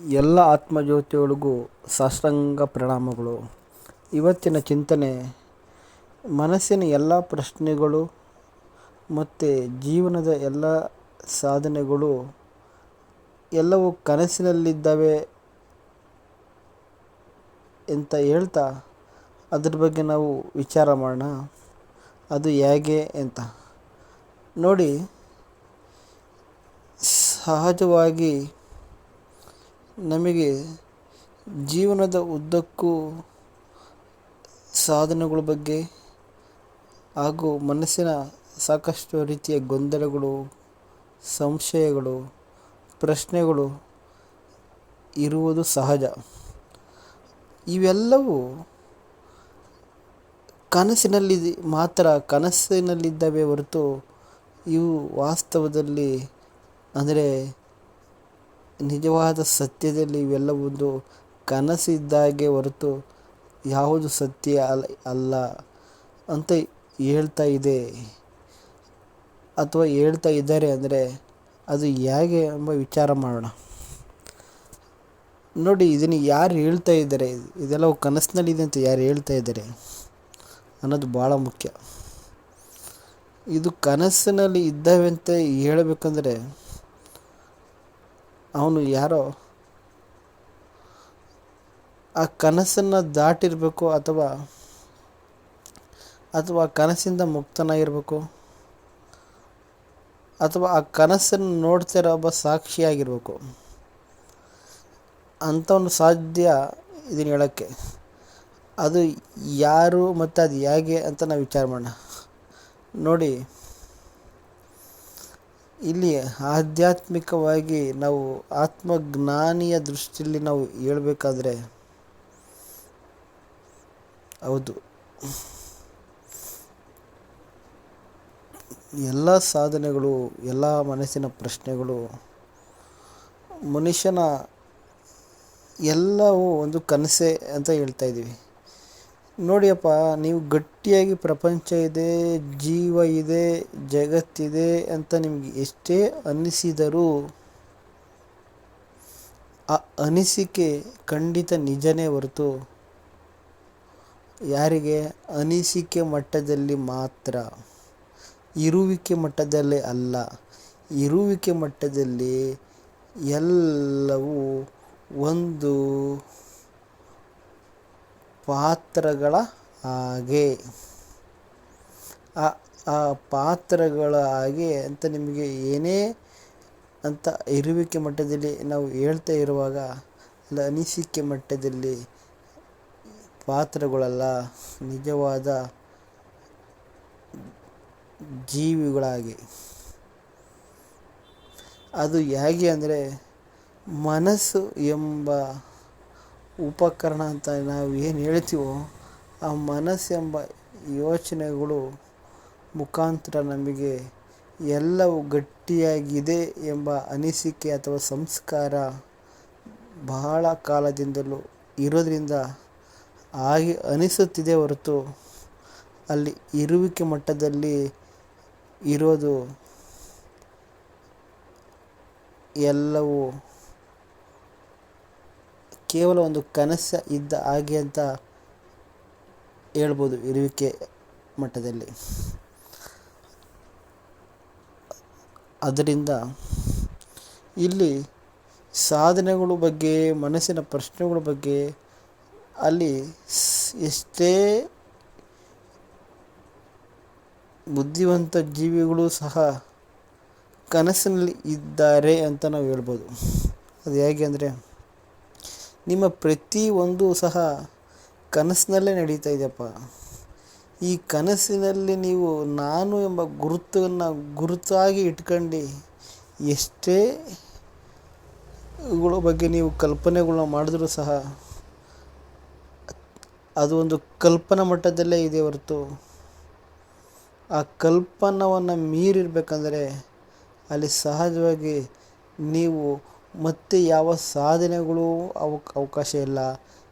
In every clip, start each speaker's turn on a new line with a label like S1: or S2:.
S1: ಎಲ್ಲ ಆತ್ಮಜ್ಯೋತಿಗಳಿಗೂ ಸಾಷ್ಟಾಂಗ ಪ್ರಣಾಮಗಳು. ಇವತ್ತಿನ ಚಿಂತನೆ, ಮನಸ್ಸಿನ ಎಲ್ಲ ಪ್ರಶ್ನೆಗಳು ಮತ್ತು ಜೀವನದ ಎಲ್ಲ ಸಾಧನೆಗಳು ಎಲ್ಲವೂ ಕನಸಿನಲ್ಲಿದ್ದಾವೆ ಅಂತ ಹೇಳ್ತಾ ಅದ್ರ ಬಗ್ಗೆ ನಾವು ವಿಚಾರ ಮಾಡೋಣ. ಅದು ಹೇಗೆ ಅಂತ. ನೋಡಿ, ಸಹಜವಾಗಿ ನಮಗೆ ಜೀವನದ ಉದ್ದಕ್ಕೂ ಸಾಧನೆಗಳ ಬಗ್ಗೆ ಹಾಗೂ ಮನಸ್ಸಿನ ಸಾಕಷ್ಟು ರೀತಿಯ ಗೊಂದಲಗಳು, ಸಂಶಯಗಳು, ಪ್ರಶ್ನೆಗಳು ಇರುವುದು ಸಹಜ. ಇವೆಲ್ಲವೂ ಕನಸಿನಲ್ಲಿ ಮಾತ್ರ ಕನಸಿನಲ್ಲಿದ್ದಾವೆ ಹೊರತು ಇವು ವಾಸ್ತವದಲ್ಲಿ, ಅಂದರೆ ನಿಜವಾದ ಸತ್ಯದಲ್ಲಿ ಇವೆಲ್ಲವೊಂದು ಕನಸಿದ್ದಾಗೆ ಹೊರತು ಯಾವುದು ಸತ್ಯ ಅಲ್ಲ ಅಲ್ಲ ಅಂತ ಹೇಳ್ತಾ ಇದೆ. ಅಥವಾ ಹೇಳ್ತಾ ಇದ್ದಾರೆ ಅಂದರೆ ಅದು ಹೇಗೆ ಎಂಬ ವಿಚಾರ ಮಾಡೋಣ. ನೋಡಿ, ಇದನ್ನು ಯಾರು ಹೇಳ್ತಾ ಇದ್ದಾರೆ? ಇದೆಲ್ಲ ಕನಸಿನಲ್ಲಿದೆ ಅಂತ ಯಾರು ಹೇಳ್ತಾ ಇದ್ದಾರೆ ಅನ್ನೋದು ಭಾಳ ಮುಖ್ಯ. ಇದು ಕನಸಿನಲ್ಲಿ ಇದ್ದಾವೆ ಅಂತ ಹೇಳಬೇಕಂದ್ರೆ ಅವನು ಯಾರೋ? ಆ ಕನಸನ್ನು ದಾಟಿರಬೇಕು ಅಥವಾ ಅಥವಾ ಕನಸಿಂದ ಮುಕ್ತನಾಗಿರಬೇಕು? ಅಥವಾ ಆ ಕನಸನ್ನು ನೋಡ್ತಿರೋ ಒಬ್ಬ ಸಾಕ್ಷಿಯಾಗಿರಬೇಕು? ಅಂಥವನು ಸಾಧ್ಯ ಇದನ್ನು ಹೇಳೋಕ್ಕೆ. ಅದು ಯಾರು ಮತ್ತು ಅದು ಹೇಗೆ ಅಂತ ನಾವು ವಿಚಾರ ಮಾಡೋಣ. ನೋಡಿ ಇಲ್ಲಿ ಆಧ್ಯಾತ್ಮಿಕವಾಗಿ ನಾವು ಆತ್ಮಜ್ಞಾನಿಯ ದೃಷ್ಟಿಯಲ್ಲಿ ನಾವು ಹೇಳಬೇಕಾದ್ರೆ ಹೌದು. ಎಲ್ಲ ಸಾಧನೆಗಳು, ಎಲ್ಲ ಮನಸ್ಸಿನ ಪ್ರಶ್ನೆಗಳು, ಮನುಷ್ಯನ ಎಲ್ಲವೂ ಒಂದು ಕನಸೆ ಅಂತ ಹೇಳ್ತಾ ಇದ್ದೀವಿ. ನೋಡಿಯಪ್ಪ, ನೀವು ಗಟ್ಟಿಯಾಗಿ ಪ್ರಪಂಚ ಇದೆ, ಜೀವ ಇದೆ ಜಗತ್ತಿದೆ ಅಂತ ನಿಮಗೆ ಎಷ್ಟೇ ಅನ್ನಿಸಿದರೂ ಆ ಅನಿಸಿಕೆ ಖಂಡಿತ ನಿಜನೇ ಹೊರತು ಯಾರಿಗೆ? ಅನಿಸಿಕೆ ಮಟ್ಟದಲ್ಲಿ ಮಾತ್ರ. ಇರುವಿಕೆ ಮಟ್ಟದಲ್ಲಿ ಅಲ್ಲ. ಇರುವಿಕೆ ಮಟ್ಟದಲ್ಲಿ ಎಲ್ಲವೂ ಒಂದು ಪಾತ್ರಗಳ ಹಾಗೆ. ಆ ಆ ಪಾತ್ರಗಳ ಹಾಗೆ ಅಂತ ನಿಮಗೆ ಏನೇ ಅಂತ ಇರುವಿಕೆ ಮಟ್ಟದಲ್ಲಿ ನಾವು ಹೇಳ್ತಾ ಇರುವಾಗ, ಅಲ್ಲ ಅನಿಸಿಕೆ ಮಟ್ಟದಲ್ಲಿ ಪಾತ್ರಗಳಲ್ಲ, ನಿಜವಾದ ಜೀವಿಗಳಾಗಿ. ಅದು ಹೇಗೆ ಅಂದರೆ, ಮನಸ್ಸು ಎಂಬ ಉಪಕರಣ ಅಂತ ನಾವು ಏನು ಹೇಳ್ತೀವೋ ಆ ಮನಸ್ಸೆಂಬ ಯೋಚನೆಗಳು ಮುಖಾಂತರ ನಮಗೆ ಎಲ್ಲವೂ ಗಟ್ಟಿಯಾಗಿದೆ ಎಂಬ ಅನಿಸಿಕೆ ಅಥವಾ ಸಂಸ್ಕಾರ ಬಹಳ ಕಾಲದಿಂದಲೂ ಇರೋದರಿಂದ ಆಗಿ ಅನಿಸುತ್ತಿದೆ ಹೊರತು ಅಲ್ಲಿ ಇರುವಿಕೆ ಮಟ್ಟದಲ್ಲಿ ಇರೋದು ಎಲ್ಲವೂ ಕೇವಲ ಒಂದು ಕನಸ ಇದ್ದ ಹಾಗೆ ಅಂತ ಹೇಳ್ಬೋದು ಇರುವಿಕೆ ಮಟ್ಟದಲ್ಲಿ. ಅದರಿಂದ ಇಲ್ಲಿ ಸಾಧನೆಗಳ ಬಗ್ಗೆ, ಮನಸ್ಸಿನ ಪ್ರಶ್ನೆಗಳ ಬಗ್ಗೆ ಅಲ್ಲಿ ಎಷ್ಟೇ ಬುದ್ಧಿವಂತ ಜೀವಿಗಳು ಸಹ ಕನಸಿನಲ್ಲಿ ಇದ್ದಾರೆ ಅಂತ ನಾವು ಹೇಳ್ಬೋದು. ಅದು ಹೇಗೆ ಅಂದರೆ ನಿಮ್ಮ ಪ್ರತಿ ಒಂದು ಸಹ ಕನಸಿನಲ್ಲೇ ನಡೀತಾ ಇದೆಯಪ್ಪ. ಈ ಕನಸಿನಲ್ಲಿ ನೀವು ನಾನು ಎಂಬ ಗುರುತನ್ನು ಗುರುತಾಗಿ ಇಟ್ಕೊಂಡು ಎಷ್ಟೇ ಗಳ ಬಗ್ಗೆ ನೀವು ಕಲ್ಪನೆಗಳನ್ನ ಮಾಡಿದ್ರೂ ಸಹ ಅದು ಒಂದು ಕಲ್ಪನಾ ಮಟ್ಟದಲ್ಲೇ ಇದೆ ಹೊರತು. ಆ ಕಲ್ಪನವನ್ನು ಮೀರಿರಬೇಕಂದ್ರೆ ಅಲ್ಲಿ ಸಹಜವಾಗಿ ನೀವು ಮತ್ತೆ ಯಾವ ಸಾಧನೆಗಳು ಅವಕ್ ಅವಕಾಶ ಇಲ್ಲ.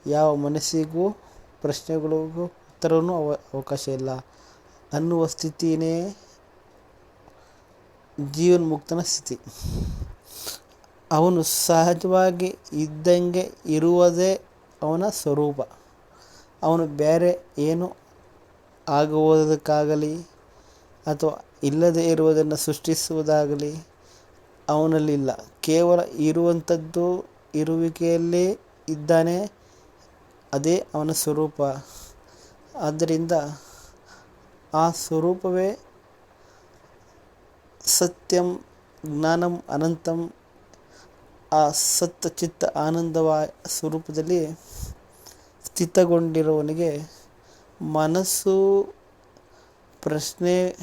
S1: ಯಾವ ಮನಸ್ಸಿಗೂ ಪ್ರಶ್ನೆಗಳಿಗೂ ಉತ್ತರವೂ ಅವ, ಅವಕಾಶ ಇಲ್ಲ. ಅನ್ನುವ ಸ್ಥಿತಿಯೇ ಜೀವನ್ಮುಕ್ತನ ಸ್ಥಿತಿ. ಅವನು ಸಹಜವಾಗಿ ಇದ್ದಂಗೆ ಇರುವುದೇ ಅವನ ಸ್ವರೂಪ. ಅವನು ಬೇರೆ ಏನು ಆಗುವುದಕ್ಕಾಗಲಿ ಅಥವಾ ಇಲ್ಲದೇ ಇರುವುದನ್ನು ಸೃಷ್ಟಿಸುವುದಾಗಲಿ ಅವನಲ್ಲಿಲ್ಲ. ಕೇವಲ ಇರುವಂಥದ್ದು ಇರುವಿಕೆಯಲ್ಲೇ ಇದ್ದಾನೆ, ಅದೇ ಅವನ ಸ್ವರೂಪ. ಆದ್ದರಿಂದ ಆ ಸ್ವರೂಪವೇ ಸತ್ಯಂ ಜ್ಞಾನಂ ಅನಂತಂ. ಆ ಸತ್ತ ಚಿತ್ತ ಆನಂದವ ಸ್ವರೂಪದಲ್ಲಿ ಸ್ಥಿತಗೊಂಡಿರುವವನಿಗೆ ಮನಸ್ಸು ಪ್ರಶ್ನೆ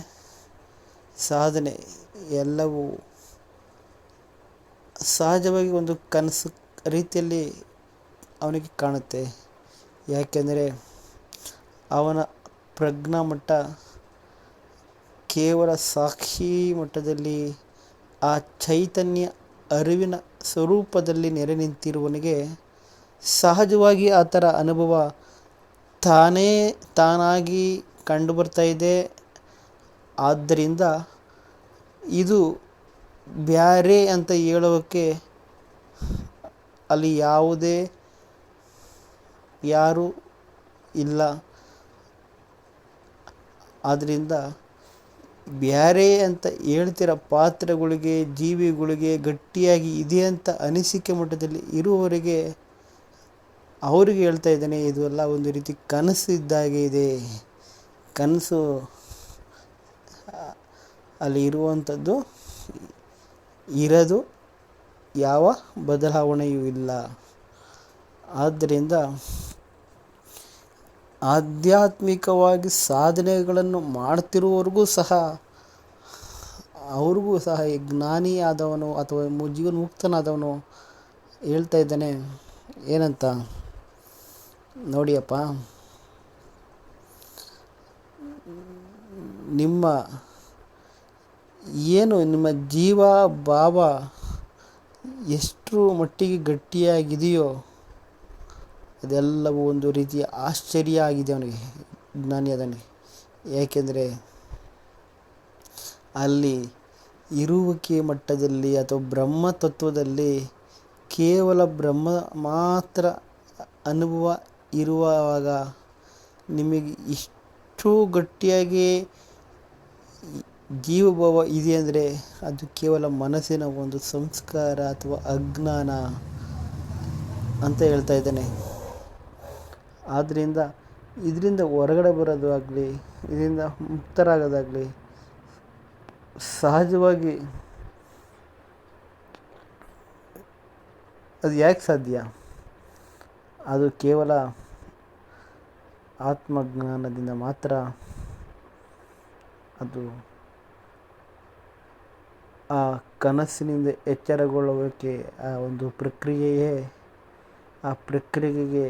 S1: ಸಾಧನೆ ಎಲ್ಲವೂ ಸಹಜವಾಗಿ ಒಂದು ಕನಸು ರೀತಿಯಲ್ಲಿ ಅವನಿಗೆ ಕಾಣುತ್ತೆ. ಯಾಕೆಂದರೆ ಅವನ ಪ್ರಜ್ಞಾ ಮಟ್ಟ ಕೇವಲ ಸಾಕ್ಷಿ ಮಟ್ಟದಲ್ಲಿ, ಆ ಚೈತನ್ಯ ಅರಿವಿನ ಸ್ವರೂಪದಲ್ಲಿ ನೆರೆ ನಿಂತಿರುವವನಿಗೆ ಸಹಜವಾಗಿ ಆ ಥರ ಅನುಭವ ತಾನೇ ತಾನಾಗಿ ಕಂಡುಬರ್ತಾ ಇದೆ. ಆದ್ದರಿಂದ ಇದು ಬ್ಯಾರೆ ಅಂತ ಹೇಳೋಕ್ಕೆ ಅಲ್ಲಿ ಯಾವುದೇ ಯಾರೂ ಇಲ್ಲ. ಆದ್ದರಿಂದ ಬ್ಯಾರೆ ಅಂತ ಹೇಳ್ತಿರೋ ಪಾತ್ರಗಳಿಗೆ, ಜೀವಿಗಳಿಗೆ ಗಟ್ಟಿಯಾಗಿ ಇದೆ ಅಂತ ಅನಿಸಿಕೆ ಮಟ್ಟದಲ್ಲಿ ಇರುವವರಿಗೆ ಅವರಿಗೆ ಹೇಳ್ತಾ ಇದ್ದಾನೆ, ಇದು ಎಲ್ಲ ಒಂದು ರೀತಿ ಕನಸು ಇದ್ದಾಗೆ ಇದೆ. ಕನಸು ಅಲ್ಲಿ ಇರುವಂಥದ್ದು ಇರೋದು, ಯಾವ ಬದಲಾವಣೆಯೂ ಇಲ್ಲ. ಆದ್ದರಿಂದ ಆಧ್ಯಾತ್ಮಿಕವಾಗಿ ಸಾಧನೆಗಳನ್ನು ಮಾಡ್ತಿರುವವರೆಗೂ ಸಹ, ಅವ್ರಿಗೂ ಸಹ ಈ ಜ್ಞಾನಿಯಾದವನು ಅಥವಾ ಜೀವನ್ ಮುಕ್ತನಾದವನು ಹೇಳ್ತಾ ಇದ್ದಾನೆ, ಏನಂತ? ನೋಡಿಯಪ್ಪ. ನಿಮ್ಮ ಏನು ನಿಮ್ಮ ಜೀವ, ಭಾವ ಎಷ್ಟು ಮಟ್ಟಿಗೆ ಗಟ್ಟಿಯಾಗಿದೆಯೋ ಅದೆಲ್ಲವೂ ಒಂದು ರೀತಿಯ ಆಶ್ಚರ್ಯ ಆಗಿದೆ ಅವನಿಗೆ, ಜ್ಞಾನಿ ಅದನಿಗೆ ಏಕೆಂದರೆ ಅಲ್ಲಿ ಇರುವಿಕೆ ಮಟ್ಟದಲ್ಲಿ ಅಥವಾ ಬ್ರಹ್ಮ ತತ್ವದಲ್ಲಿ ಕೇವಲ ಬ್ರಹ್ಮ ಮಾತ್ರ ಅನುಭವ ಇರುವಾಗ ನಿಮಗೆ ಇಷ್ಟು ಗಟ್ಟಿಯಾಗಿ ಜೀವಭಾವ ಇದೆ ಅಂದರೆ ಅದು ಕೇವಲ ಮನಸ್ಸಿನ ಒಂದು ಸಂಸ್ಕಾರ ಅಥವಾ ಅಜ್ಞಾನ ಅಂತ ಹೇಳ್ತಾ ಇದ್ದಾನೆ. ಆದ್ದರಿಂದ ಇದರಿಂದ ಹೊರಗಡೆ ಬರೋದು ಆಗಲಿ ಇದರಿಂದ ಮುಕ್ತರಾಗೋದಾಗಲಿ, ಸಹಜವಾಗಿ ಅದು ಯಾಕೆ ಸಾಧ್ಯ? ಅದು ಕೇವಲ ಆತ್ಮಜ್ಞಾನದಿಂದ ಮಾತ್ರ ಅದು ಆ ಕನಸಿನಿಂದ ಎಚ್ಚರಗೊಳ್ಳುವಿಕೆ, ಆ ಒಂದು ಪ್ರಕ್ರಿಯೆಯೇ, ಆ ಪ್ರಕ್ರಿಯೆಗೆ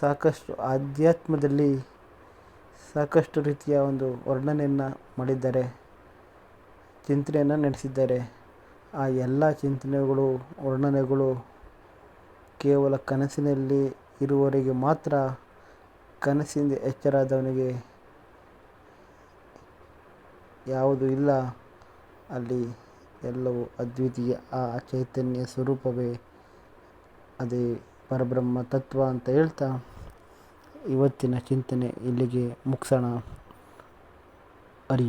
S1: ಸಾಕಷ್ಟು ಆಧ್ಯಾತ್ಮದಲ್ಲಿ ಸಾಕಷ್ಟು ರೀತಿಯ ಒಂದು ವರ್ಣನೆಯನ್ನು ಮಾಡಿದ್ದಾರೆ, ಚಿಂತನೆಯನ್ನು ನಡೆಸಿದ್ದಾರೆ. ಆ ಎಲ್ಲ ಚಿಂತನೆಗಳು, ವರ್ಣನೆಗಳು ಕೇವಲ ಕನಸಿನಲ್ಲಿ ಇರುವವರಿಗೆ ಮಾತ್ರ ಕನಸಿಂದ ಎಚ್ಚರಾದವನಿಗೆ ಯಾವುದು ಇಲ್ಲ. ಅಲ್ಲಿ ಎಲ್ಲವೂ ಅದ್ವಿತೀಯ. ಆ ಚೈತನ್ಯ ಸ್ವರೂಪವೇ ಅದೇ ಪರಬ್ರಹ್ಮ ತತ್ವ ಅಂತ ಹೇಳ್ತಾ ಇವತ್ತಿನ ಚಿಂತನೆ ಇಲ್ಲಿಗೆ ಮುಗಿಸೋಣ. ಹರಿ